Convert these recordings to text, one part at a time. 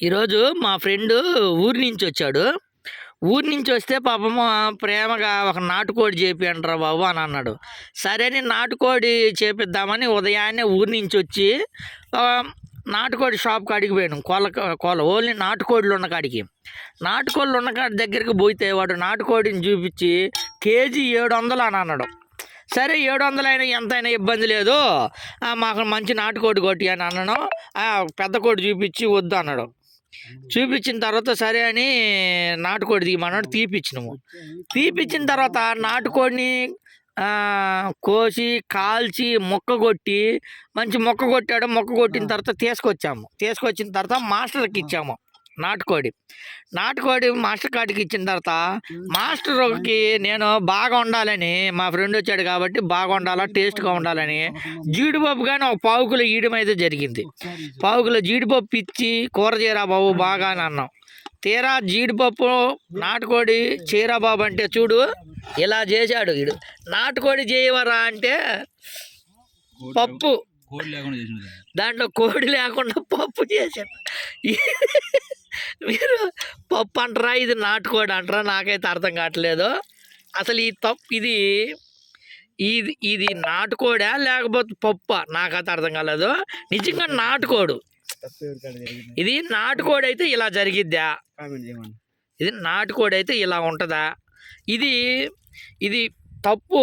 ఈరోజు మా ఫ్రెండ్ ఊరి నుంచి వచ్చాడు. ఊరి నుంచి వస్తే పాపము ప్రేమగా ఒక నాటుకోడి చేపియండ్రా బాబు అని అన్నాడు. సరే అని నాటుకోడి చేపిద్దామని ఉదయాన్నే ఊరి నుంచి వచ్చి నాటుకోడి షాప్ కాడికి పోయాను. కోళ్ళ కోళ్ళ ఓన్లీ నాటుకోడిలు ఉన్న కాడికి. నాటుకోళ్ళు ఉన్న కాడి దగ్గరికి పోయితే వాడు నాటుకోడిని చూపించి కేజీ ఏడు వందలు అని అన్నాడు. సరే ఏడు వందలు అయినా ఇబ్బంది లేదు. మాకు మంచి నాటుకోడి కొట్టి అని అన్నాను. పెద్ద కోడి చూపించి వద్దు అన్నాడు. చూపించిన తర్వాత సరే అని నాటుకోడి తీయమన్నాడు తీపిచ్చినాము. తీపిచ్చిన తర్వాత నాటుకోడిని కోసి కాల్చి మొక్క కొట్టి మంచి మొక్క కొట్టాడు. మొక్క కొట్టిన తర్వాత తీసుకొచ్చాము. తీసుకొచ్చిన తర్వాత మాస్టర్కి ఇచ్చాము. నాటుకోడి. నాటుకోడి మాస్టర్ కాడికి ఇచ్చిన తర్వాత మాస్టర్కి నేను బాగా ఉండాలని మా ఫ్రెండ్ వచ్చాడు కాబట్టి బాగా ఉండాలా టేస్ట్గా ఉండాలని జీడిపప్పు కానీ ఒక పావు కిలో ఈయడం అయితే జరిగింది. పావు కిలో జీడిపప్పు ఇచ్చి కూర చేయరా బాబు బాగా అని అన్నాం. తీరా జీడిపప్పు నాటుకోడి చీరా బాబు అంటే చూడు ఇలా చేశాడు వీడు. నాటుకోడి చేయవరా అంటే పప్పు. కోడి లేకుండా చేసినది దాంట్లో కోడి లేకుండా పప్పు చేశాడు. మీరు పప్పు అంటారా? ఇది నాటుకోడి అంటారా? నాకైతే అర్థం కావట్లేదు. అసలు ఈ తప్పు ఇది ఇది ఇది నాటుకోడా? లేకపోతే పప్ప? నాకైతే అర్థం కాలేదు. నిజంగా నాటుకోడు. ఇది నాటుకోడి అయితే ఇలా జరిగిద్దా? ఇది నాటుకోడి అయితే ఇలా ఉంటుందా? ఇది ఇది తప్పు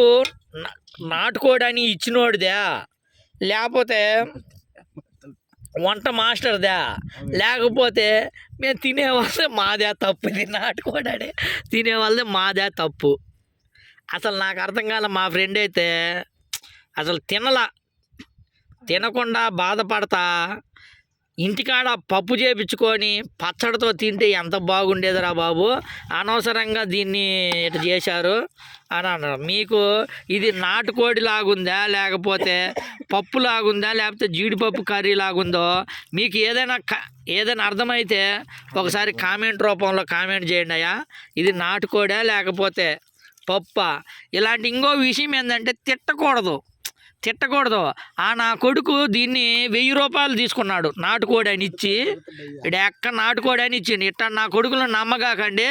నా- నాటుకోడి అని ఇచ్చినోడిదా? లేకపోతే వంట మాస్టర్దా? లేకపోతే మేము తినేవాళ్ళే మాదే తప్పు. ఇది తినేవాళ్ళే తినే మాదే తప్పు. అసలు నాకు అర్థం కాల మా ఫ్రెండ్ అయితే అసలు తినలా. తినకుండా బాధపడతా. ఇంటికాడ పప్పు చేపించుకొని పచ్చడితో తింటే ఎంత బాగుండేదిరా బాబు? అనవసరంగా దీన్ని ఇటు చేశారు అని అన్నారు. మీకు ఇది నాటుకోడి లాగుందా? లేకపోతే పప్పు లాగుందా? లేకపోతే జీడిపప్పు కర్రీ లాగుందో? మీకు ఏదైనా ఏదైనా అర్థమైతే ఒకసారి కామెంట్ రూపంలో కామెంట్ చేయండి అయ్యా. ఇది నాటుకోడా? లేకపోతే పప్ప? ఇలాంటి ఇంకో విషయం ఏంటంటే తిట్టకూడదు. తిట్టకూడదు. ఆ నా కొడుకు దీన్ని వెయ్యి రూపాయలు తీసుకున్నాడు. నాటుకోడి అని ఇచ్చి ఎక్క నాటుకోడి అని ఇచ్చిండు ఇట్లా నా కొడుకులను నమ్మగాకండి.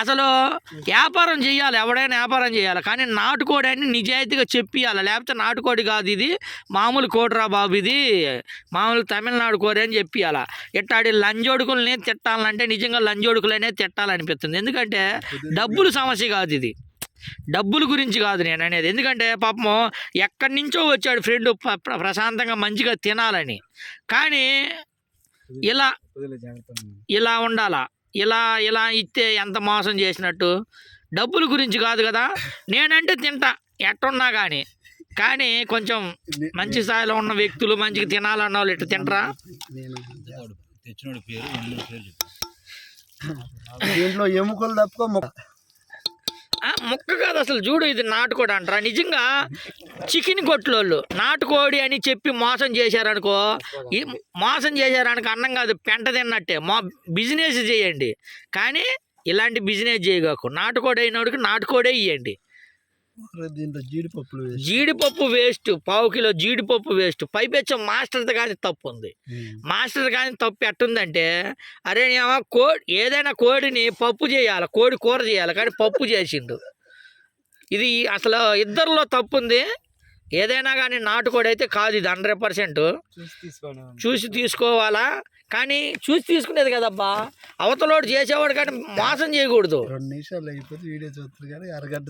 అసలు వ్యాపారం చేయాలి ఎవడైనా వ్యాపారం చేయాలి కానీ నాటుకోడి అని నిజాయితీగా చెప్పియాలి లేకపోతే నాటుకోడి కాదు ఇది. మామూలు కోడిరా బాబు ఇది. మామూలు తమిళనాడు కోడి అని చెప్పియాల ఇట్టాడి లంజోడుకుల్ని తిట్టాలంటే నిజంగా లంజోడుకులనే తిట్టాలనిపిస్తుంది. ఎందుకంటే డబ్బులు సమస్య కాదు ఇది. డబ్బుల గురించి కాదు నేను అనేది. ఎందుకంటే పాపం ఎక్కడి నుంచో వచ్చాడు ఫ్రెండ్ ప్రశాంతంగా మంచిగా తినాలని. కానీ ఇలా ఇలా ఉండాలా? ఇలా ఇలా ఇస్తే ఎంత మోసం చేసినట్టు? డబ్బుల గురించి కాదు కదా? నేనంటే తింటా ఎట్టున్నా కానీ కానీ కొంచెం మంచి స్థాయిలో ఉన్న వ్యక్తులు మంచిగా తినాలన్న వాళ్ళు ఇట్లా తింటరా? నేను తెచ్చినోడి పేరు ఎన్నో పేరు చెప్పు. దీంట్లో ఎముకలు తప్ప మొక్క ముక్క కాదు అసలు చూడు ఇది నాటుకోడి అంటారా? నిజంగా చికెన్ కొట్లోళ్ళు నాటుకోడి అని చెప్పి మోసం చేశారనుకో ఈ మోసం చేశారనుకో అన్నం కాదు పెంట తిన్నట్టే. మా బిజినెస్ చేయండి. కానీ ఇలాంటి బిజినెస్ చేయగాకు నాటుకోడి అయినోడికి నాటుకోడే ఇవ్వండి దీంట్లో జీడిపప్పులు వేసి జీడిపప్పు వేస్ట్ పావు కిలో జీడిపప్పు వేస్ట్. పైపెచ్చం మాస్టర్ది కానీ తప్పు ఉంది మాస్టర్ కానీ తప్పు ఎట్టుందంటే అరే నేమో కో ఏదైనా కోడిని పప్పు చేయాలి కోడి కూర చేయాలి కానీ పప్పు చేసిండు. ఇది అసలు ఇద్దరిలో తప్పు ఉంది ఏదైనా కానీ నాటుకోడి అయితే కాదు ఇది హండ్రెడ్ పర్సెంట్. చూసి తీసుకోవాలా? కానీ చూసి తీసుకునేది కదబ్బా? అవతలోడు చేసేవాడు కానీ మోసం చేయకూడదు. రెండు నిమిషాలు అయిపోతే వీడియో చూస్తారు కానీ అరగంట